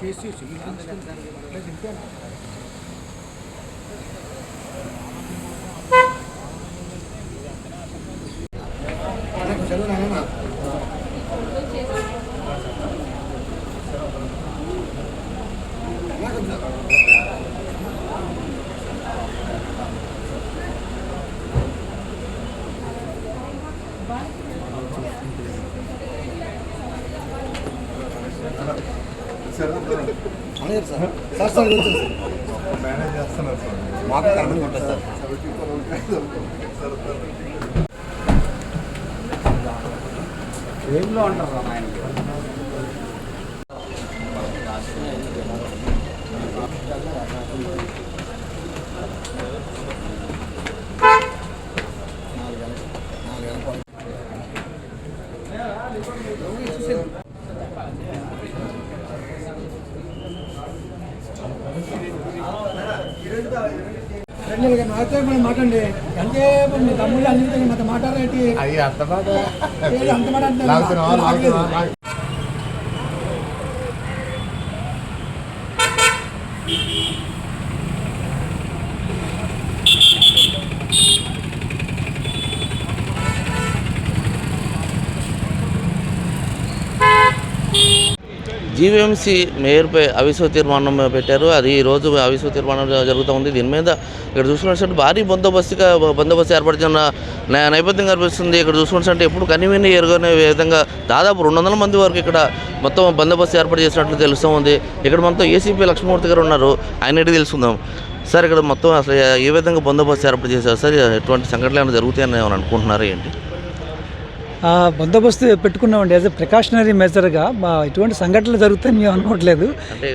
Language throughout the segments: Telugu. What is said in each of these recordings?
చేసి Thank you. మేనేజ్ చేస్తున్నారు సార్. మాకు కరెక్ట్గా ఉంటుంది సార్. ఏంలో అంటారు ఆయన. నాతో అది అంత మాట ఏది అంత లాగుతున్నావా లాగుతున్నావా లాగు. జీవీఎంసీ మేయర్పై అవిశ్వ తీర్మానం పెట్టారు. అది ఈ రోజు అవిశ్వ తీర్మానం జరుగుతూ ఉంది. దీని మీద ఇక్కడ చూసుకున్నట్టు భారీ బందోబస్తుగా బందోబస్తు ఏర్పడుతున్న నేపథ్యం కనిపిస్తుంది. ఇక్కడ చూసుకున్నట్టు ఎప్పుడు కనివిని ఎరుగనే విధంగా దాదాపు రెండు వందల మంది వరకు ఇక్కడ మొత్తం బందోబస్తు ఏర్పాటు చేసినట్లు తెలుస్తూ ఉంది. ఇక్కడ మొత్తం ఏసీపీ లక్ష్మణమూర్తి గారు ఉన్నారు. ఆయన తెలుసుకుందాం. సార్ ఇక్కడ మొత్తం అసలు ఏ విధంగా బందోబస్తు ఏర్పాటు చేశారు? సార్ ఎటువంటి సంఘటనలు ఏమైనా జరుగుతాయని ఏమైనా అనుకుంటున్నారా ఏంటి? బందోబస్తు పెట్టుకున్నామండి. యాజ్ ఎ ప్రికాషనరీ మెజర్గా మా ఇటువంటి సంఘటనలు జరుగుతాయని మేము అనుకోవట్లేదు.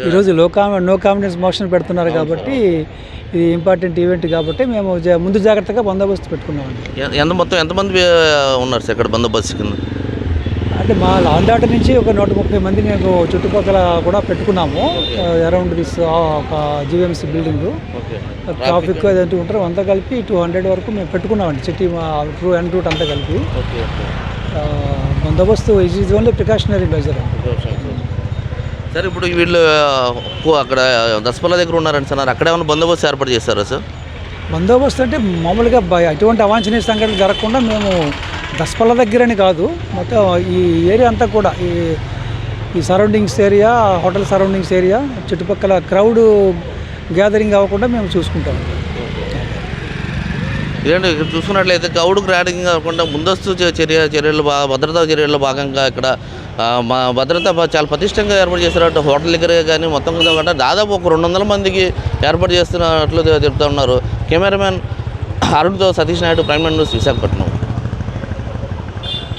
ఈరోజు లో కామ్ నో కాన్ఫిడెన్స్ మోషన్ పెడుతున్నారు కాబట్టి ఇది ఇంపార్టెంట్ ఈవెంట్ కాబట్టి మేము ముందు జాగ్రత్తగా బందోబస్తు పెట్టుకున్నామండి. ఎంత మొత్తం ఎంతమంది ఉన్నారు సార్ ఇక్కడ బందోబస్తు కింద? అంటే మా లాందాట నుంచి ఒక నూట ముప్పై మంది మేము చుట్టుపక్కల కూడా పెట్టుకున్నాము. అరౌండ్ దిస్ ఒక జీవీఎంసీ బిల్డింగ్ ట్రాఫిక్ అదంటూ ఉంటారు. అంతా కలిపి టూ హండ్రెడ్ వరకు మేము పెట్టుకున్నామండి. సిటీ ట్రూ అండ్ రూట్ అంతా కలిపి. బందోబస్తు ఈజ్ ఓన్లీ ప్రికాషనరీ మెజర్ అండి సార్ ఇప్పుడు వీళ్ళు అక్కడ దసపల్ల దగ్గర ఉన్నారని సార్. అక్కడ ఏమైనా బందోబస్తు ఏర్పాటు చేస్తారా సార్? బందోబస్తు అంటే మామూలుగా ఎటువంటి అవాంఛనీయ సంఘటనలు జరగకుండా మేము దసపల్ల దగ్గరని కాదు. మొత్తం ఈ ఏరియా అంతా కూడా ఈ ఈ surroundings area hotel surroundings area చుట్టుపక్కల క్రౌడ్ గ్యాదరింగ్ అవ్వకుండా మేము చూసుకుంటాం. ఇదండి ఇక్కడ చూసుకున్నట్లయితే గౌడు గ్రాడింగ్ కాకుండా ముందస్తు చర్య చర్యలు బా భద్రతా చర్యల్లో భాగంగా ఇక్కడ మా భద్రత చాలా పటిష్టంగా ఏర్పాటు చేస్తున్నట్టు హోటల్ దగ్గర కానీ మొత్తం కూడా దాదాపు ఒక రెండు వందల మందికి ఏర్పాటు చేస్తున్నట్లు చెప్తా ఉన్నారు. కెమెరామెన్ అరుణ్తో సతీష్ నాయుడు ప్రైమ్ న్యూస్ విశాఖపట్నం.